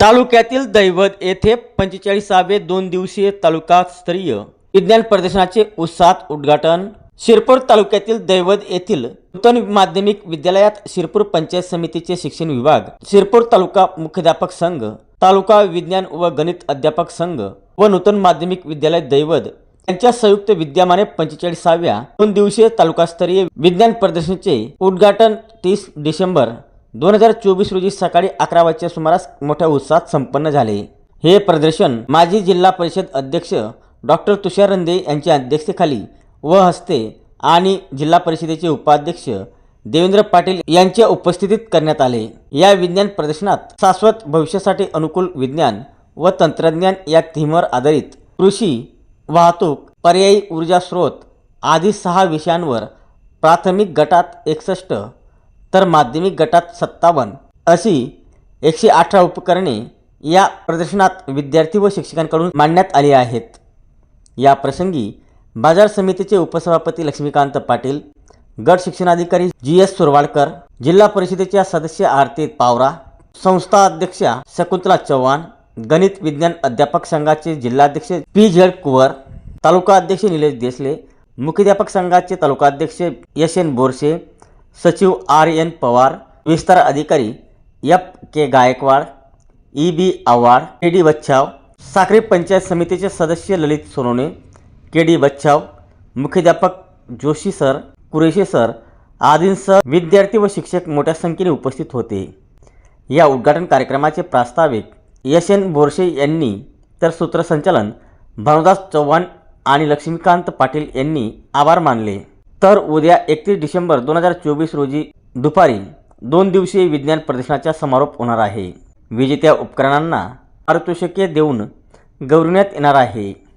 तालुक्यातील दैवत येथे पंचेचाळीसावे दोन दिवसीय तालुकास्तरीय विज्ञान प्रदर्शनाचे उत्साहात उद्घाटन. शिरपूर तालुक्यातील दैवत येथील नूतन माध्यमिक विद्यालयात शिरपूर पंचायत समितीचे शिक्षण विभाग शिरपूर तालुका मुख्याध्यापक संघ तालुका विज्ञान व गणित अध्यापक संघ व नूतन माध्यमिक विद्यालय दैवत यांच्या संयुक्त विद्यमाने पंचेचाळीसाव्या दोन दिवसीय तालुकास्तरीय विज्ञान प्रदर्शनाचे उद्घाटन तीस डिसेंबर दोन हजार चोवीस रोजी सकाळी अकरा वाजच्या सुमारास मोठ्या उत्साहात संपन्न झाले. हे प्रदर्शन माजी जिल्हा परिषद अध्यक्ष डॉक्टर तुषार रंदे यांच्या अध्यक्षतेखाली व हस्ते आणि जिल्हा परिषदेचे उपाध्यक्ष देवेंद्र पाटील यांच्या उपस्थितीत करण्यात आले. या विज्ञान प्रदर्शनात शाश्वत भविष्यासाठी अनुकूल विज्ञान व तंत्रज्ञान या थीमवर आधारित कृषी वाहतूक पर्यायी ऊर्जा स्रोत आदी सहा विषयांवर प्राथमिक गटात एकसष्ट तर माध्यमिक गटात सत्तावन्न. अशी एकशे अठरा उपकरणे या प्रदर्शनात विद्यार्थी व शिक्षकांकडून मांडण्यात आली आहेत. या प्रसंगी बाजार समितीचे उपसभापती लक्ष्मीकांत पाटील गट शिक्षणाधिकारी जी एस सुरवाडकर जिल्हा परिषदेच्या सदस्य आरती पावरा संस्था अध्यक्षा शकुंतला चव्हाण गणित विज्ञान अध्यापक संघाचे जिल्हाध्यक्ष पी झेड कुवर तालुका अध्यक्ष निलेश देसले मुख्याध्यापक संघाचे तालुकाध्यक्ष एस एन बोरसे सचिव आर एन पवार विस्तार अधिकारी F. K. Gaikwad E B Awhad K D Bachhav Sakhare panchayat समितीचे सदस्य ललित सोनवणे के डी बच्छाव मुख्याध्यापक जोशी सर कुरेशी सर आदींसह विद्यार्थी व शिक्षक मोठ्या संख्येने उपस्थित होते. या उद्घाटन कार्यक्रमाचे प्रास्ताविक यश एन. बोरशे यांनी तर सूत्रसंचालन भानुदास चव्हाण आणि लक्ष्मीकांत पाटील यांनी आभार मानले. तर उद्या एकतीस डिसेंबर दोन हजार चोवीस रोजी दुपारी दोन दिवसीय विज्ञान प्रदर्शनाचा समारोप होणार आहे. विजेत्या उपकरणांना पारितोषिके देऊन गौरवण्यात येणार आहे.